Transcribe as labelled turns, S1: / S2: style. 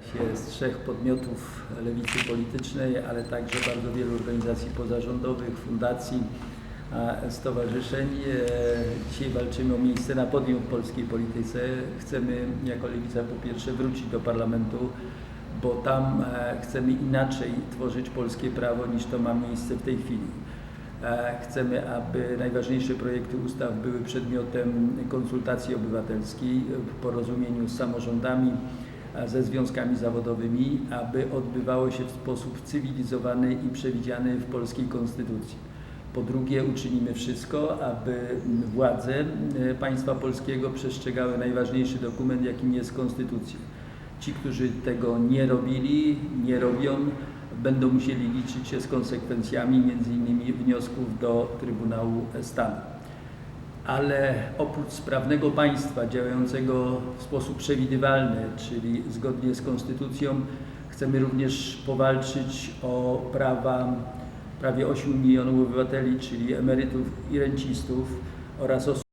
S1: się z trzech podmiotów lewicy politycznej, ale także bardzo wielu organizacji pozarządowych, fundacji, stowarzyszeń. E, Dzisiaj walczymy o miejsce na podium w polskiej polityce. Chcemy jako lewica po pierwsze wrócić do parlamentu, bo tam e, chcemy inaczej tworzyć polskie prawo niż to ma miejsce w tej chwili. E, Chcemy, aby najważniejsze projekty ustaw były przedmiotem konsultacji obywatelskiej w porozumieniu z samorządami, ze związkami zawodowymi, aby odbywało się w sposób cywilizowany i przewidziany w polskiej konstytucji. Po drugie, uczynimy wszystko, aby władze e, państwa polskiego przestrzegały najważniejszy dokument, jakim jest konstytucja. Ci, którzy tego nie robili, nie robią, będą musieli liczyć się z konsekwencjami, innymi wniosków do Trybunału Stanu. Ale oprócz sprawnego państwa działającego w sposób przewidywalny, czyli zgodnie z konstytucją, chcemy również powalczyć o prawa prawie 8 milionów obywateli, czyli emerytów i rencistów oraz osób